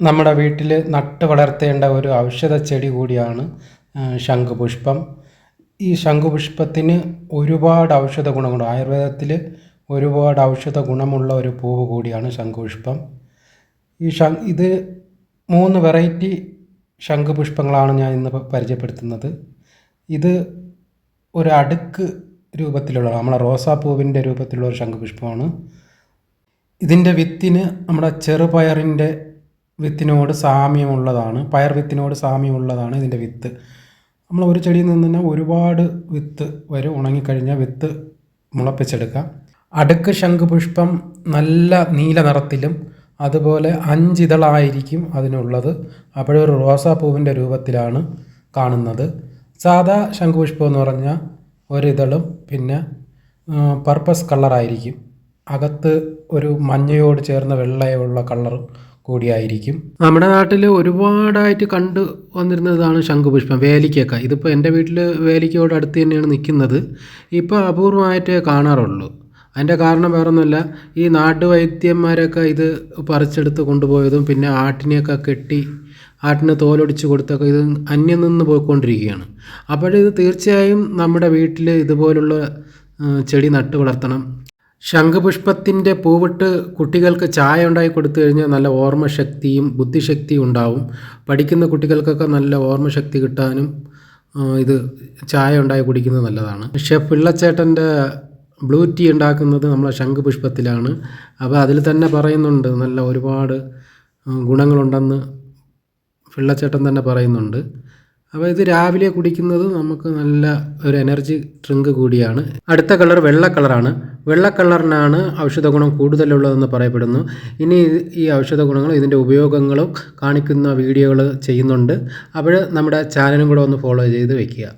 നമ്മുടെ വീട്ടിൽ നട്ട് വളർത്തേണ്ട ഒരു ഔഷധ ചെടി കൂടിയാണ് ശംഖുപുഷ്പം. ഈ ശംഖുപുഷ്പത്തിന് ഒരുപാട് ഔഷധ ഗുണങ്ങളുണ്ട്. ആയുർവേദത്തിൽ ഒരുപാട് ഔഷധ ഗുണമുള്ള ഒരു പൂവ് കൂടിയാണ് ശംഖുപുഷ്പം. ഈ ഇത് മൂന്ന് വെറൈറ്റി ശംഖുപുഷ്പങ്ങളാണ് ഞാൻ ഇന്ന് പരിചയപ്പെടുത്തുന്നത്. ഇത് ഒരു അടുക്ക് രൂപത്തിലുള്ള നമ്മളെ റോസാപ്പൂവിന്റെ രൂപത്തിലുള്ള ഒരു ശംഖുപുഷ്പമാണ്. ഇതിന്റെ വിത്തിന് നമ്മുടെ ചെറുപയറിന്റെ വിത്തിനോട് സാമ്യമുള്ളതാണ്. പയർ വിത്തിനോട് സാമ്യമുള്ളതാണ് ഇതിന്റെ വിത്ത്. നമ്മൾ ഒരു ചെടിയിൽ നിന്ന് തന്നെ ഒരുപാട് വിത്ത് വരും ഉണങ്ങിക്കഴിഞ്ഞാൽ വിത്ത് മുളപ്പിച്ചെടുക്കാം. അടുക്ക് ശംഖുപുഷ്പം നല്ല നീല നിറത്തിലും അതുപോലെ അഞ്ചിതളായിരിക്കും അതിനുള്ളത്. അപ്പോഴൊരു റോസാപ്പൂവിന്റെ രൂപത്തിലാണ് കാണുന്നത്. സാധാ ശംഖുപുഷ്പം എന്ന് പറഞ്ഞാൽ ഒരിതളും പിന്നെ പർപ്പസ് കളറായിരിക്കും അകത്ത് ഒരു മഞ്ഞയോട് ചേർന്ന വെള്ളയുള്ള കളർ കൂടിയായിരിക്കും. നമ്മുടെ നാട്ടിൽ ഒരുപാടായിട്ട് കണ്ടു വന്നിരുന്നതാണ് ശംഖുപുഷ്പം വേലിക്കൊക്കെ. ഇതിപ്പോൾ എന്റെ വീട്ടിൽ വേലിക്കയോട് അടുത്ത് തന്നെയാണ് നിൽക്കുന്നത് ഇപ്പോൾ അപൂർവമായിട്ട് കാണാറുള്ളൂ. അതിന്റെ കാരണം വേറൊന്നുമല്ല ഈ നാട്ടുവൈദ്യന്മാരൊക്കെ ഇത് പറിച്ചെടുത്ത് കൊണ്ടുപോയതും പിന്നെ ആട്ടിനെയൊക്കെ കെട്ടി ആട്ടിന് തോലൊടിച്ച് കൊടുത്തൊക്കെ ഇത് അന്യം നിന്ന് പോയിക്കൊണ്ടിരിക്കുകയാണ്. അപ്പോഴിത് തീർച്ചയായും നമ്മുടെ വീട്ടിൽ ഇതുപോലുള്ള ചെടി നട്ടു വളർത്തണം. ശംഖുപുഷ്പത്തിന്റെ പൂവിട്ട് കുട്ടികൾക്ക് ചായ ഉണ്ടാക്കി കൊടുത്തു കഴിഞ്ഞാൽ നല്ല ഓർമ്മശക്തിയും ബുദ്ധിശക്തിയും ഉണ്ടാവും. പഠിക്കുന്ന കുട്ടികൾക്കൊക്കെ നല്ല ഓർമ്മശക്തി കിട്ടാനും ഇത് ചായ ഉണ്ടാക്കി കുടിക്കുന്നത് നല്ലതാണ്. പക്ഷേ പിള്ളച്ചേട്ടന്റെ ബ്ലൂ ടീ ഉണ്ടാക്കുന്നത് നമ്മളെ ശംഖുപുഷ്പത്തിലാണ്. അപ്പോൾ അതിൽ തന്നെ പറയുന്നുണ്ട് നല്ല ഒരുപാട് ഗുണങ്ങളുണ്ടെന്ന് പിള്ളച്ചേട്ടൻ തന്നെ പറയുന്നുണ്ട്. അപ്പോൾ ഇത് രാവിലെ കുടിക്കുന്നത് നമുക്ക് നല്ല ഒരു എനർജി ഡ്രിങ്ക് കൂടിയാണ്. അടുത്ത കളർ വെള്ള കളറാണ്. വെള്ള കളറിനാണ് ഔഷധ ഗുണം കൂടുതലുള്ളതെന്ന് പറയപ്പെടുന്നു. ഇനി ഈ ഔഷധ ഗുണങ്ങളും ഇതിന്റെ ഉപയോഗങ്ങളും കാണിക്കുന്ന വീഡിയോകൾ ചെയ്യുന്നുണ്ട്. അപ്പോൾ നമ്മുടെ ചാനലും കൂടെ ഒന്ന് ഫോളോ ചെയ്ത് വെക്കുക.